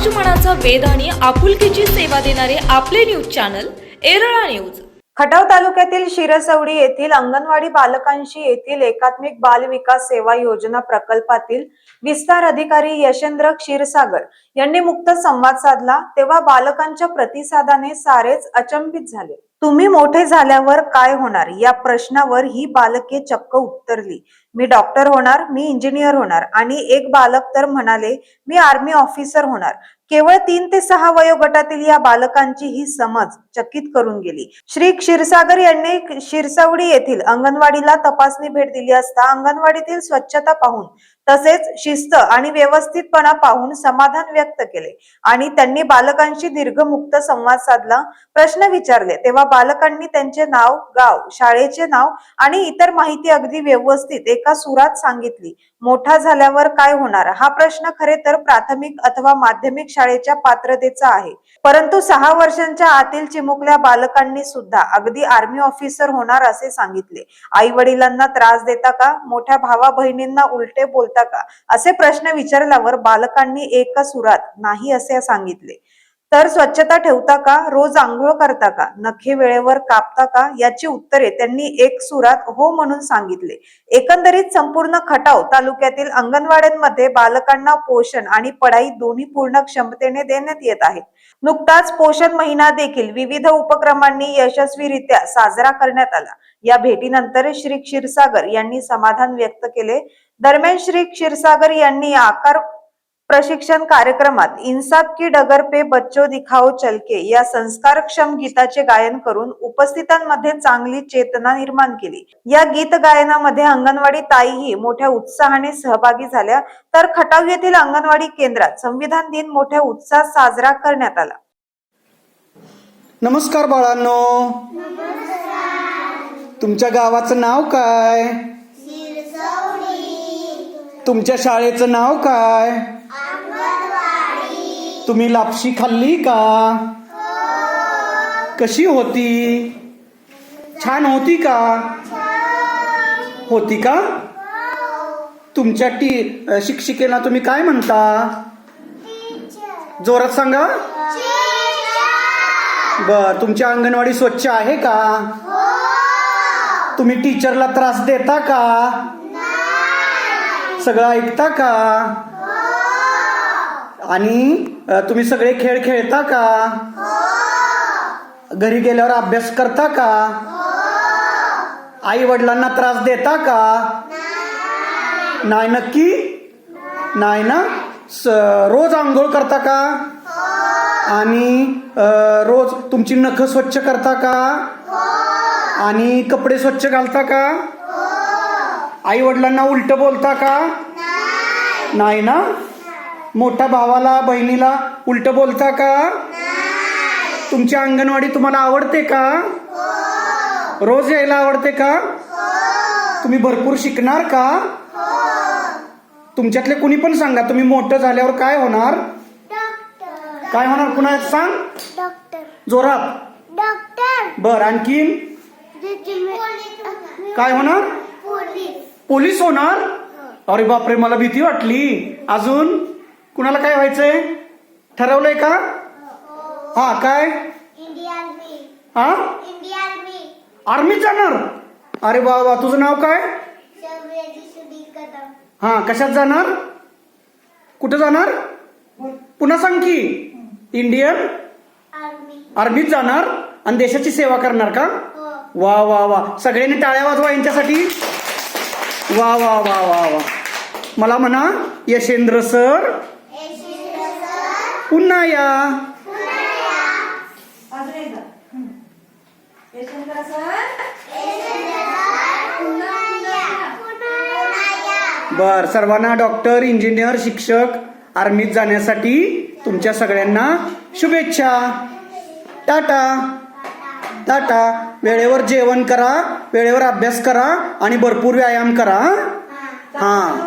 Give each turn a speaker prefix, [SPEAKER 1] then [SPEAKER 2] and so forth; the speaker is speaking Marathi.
[SPEAKER 1] समाज मनाचा आणि आपुलकीची सेवा देणारे आपले न्यूज चॅनल एरळा न्यूज.
[SPEAKER 2] खटाव तालुक्यातील शिरसवडी येथील अंगणवाडी बालकांशी येथील एकात्मिक बाल विकास सेवा योजना प्रकल्पातील विस्तार अधिकारी यशेंद्र क्षीरसागर यांनी मुक्त संवाद साधला तेव्हा बालकांच्या प्रतिसादाने सारेच अचंबित झाले. तुम्ही मोठे झाल्यावर काय होणार? या प्रश्नावर ही बालके चक्क उत्तरली. मी डॉक्टर होणार मी इंजिनियर होणार आणि एक बालक तर म्हणाले मी आर्मी ऑफिसर होणार. केवळ तीन ते सहा वयोगटातील या बालकांची ही समज चकित करून गेली. श्री क्षीरसागर यांनी क्षीरसावडी येथील अंगणवाडीला तपासणी भेट दिली असता अंगणवाडीतील स्वच्छता पाहून तसेच शिस्त आणि व्यवस्थितपणा पाहून समाधान व्यक्त केले. आणि त्यांनी बालकांशी दीर्घमुक्त संवाद साधला. प्रश्न विचारले. तेव्हा बालकांनी त्यांचे नाव गाव शाळेचे नाव आणि इतर माहिती अगदी व्यवस्थित एका सुरात सांगितली. मोठा झाल्यावर काय होणार? हा प्रश्न खरे तर प्राथमिक अथवा माध्यमिक शाळेच्या पात्रतेचा आहे. परंतु सहा वर्षांच्या आतील चिमुकल्या बालकांनी सुद्धा अगदी आर्मी ऑफिसर होणार असे सांगितले. आई वडिलांना त्रास देता का? मोठ्या भावा बहिणींना उलटे बोल बोलता का? असे प्रश्न विचारल्यावर बालकांनी एका सुरात नाही असे सांगितले. तर स्वच्छता ठेवता का? रोज आंघोळ करता का? नखे वेळेवर कापता का? याची उत्तरे त्यांनी एक सुरात हो म्हणून सांगितले. एकंदरीत संपूर्ण खटाव तालुक्यातील अंगणवाड्यांमध्ये बालकांना पोषण आणि पढाई दोन्ही पूर्ण क्षमतेने देण्यात येत आहे. नुकताच पोषण महिना देखील विविध उपक्रमांनी यशस्वीरित्या साजरा करण्यात आला. या भेटीनंतर श्री क्षीरसागर यांनी समाधान व्यक्त केले. दरम्यान श्री क्षीरसागर यांनी आकार प्रशिक्षण कार्यक्रमात इन्साफ की डगर पे बच्चो दिखाओ चलके या संस्कारक्षम गीताचे गायन करून उपस्थितांमध्ये चांगली चेतना निर्माण केली. या गीत गायनामध्ये अंगणवाडी ताईही मोठ्या उत्साहाने सहभागी झाल्या. तर खटाव येथील अंगणवाडी केंद्रात संविधान दिन मोठ्या उत्साहात साजरा करण्यात आला.
[SPEAKER 3] नमस्कार बाळांनो. तुमच्या गावाचं नाव काय? तुमच्या शाळेचं नाव काय? तुम्ही लापशी खाल्ली का? कशी होती? छान होती का? होती का? तुमच्या टी शिक्षिकेला तुम्ही काय म्हणता? जोरात सांगा. बर तुमची अंगणवाडी स्वच्छ आहे का? तुम्ही टीचरला त्रास देता का? सगळं ऐकता का? आणि तुम्ही सगळे खेळ खेळता का? घरी गेल्यावर अभ्यास करता का? आई वडिलांना त्रास देता का? नाही नक्की? नाही ना? स- रोज आंघोळ करता का? आणि रोज तुमची नखं स्वच्छ करता का? आणि कपडे स्वच्छ घालता का? आई वडिलांना उलट बोलता का? नाही ना? मोठ्या भावाला बहिणीला उलट बोलता का? तुमची अंगणवाडी तुम्हाला आवडते का? रोज यायला आवडते का? तुम्ही भरपूर शिकणार का? तुमच्यातले कुणी पण सांगा तुम्ही मोठं झाल्यावर काय होणार? काय होणार? पुन्हा सांग.
[SPEAKER 4] डॉक्टर
[SPEAKER 3] जोरात.
[SPEAKER 4] डॉक्टर
[SPEAKER 3] बर आणखीन? काय होणार?
[SPEAKER 4] पोलीस.
[SPEAKER 3] पोलीस होणार? अरे बापरे मला भीती वाटली. अजून? कुणाला काय व्हायचंय? ठरवलंय का? हा काय? हा
[SPEAKER 4] इंडियन आर्मी
[SPEAKER 3] जाणार अरे वा वा तुझं नाव काय? हा कशात जाणार? कुठं जाणार? पुन्हा सांग की. इंडियन
[SPEAKER 4] आर्मी
[SPEAKER 3] आर्मीत जाणार आणि देशाची सेवा करणार का?
[SPEAKER 4] हो.
[SPEAKER 3] वा वा वा. सगळ्यांनी टाळ्या वाजवा यांच्यासाठी. वा वा वा वा वा. मला म्हणा यशेंद्र सर पुन्हा या बर सर्वांना डॉक्टर इंजिनियर शिक्षक आर्मीत जाण्यासाठी तुमच्या सगळ्यांना शुभेच्छा. टाटा. टाटा. वेळेवर जेवण करा वेळेवर अभ्यास करा आणि भरपूर व्यायाम करा. हा.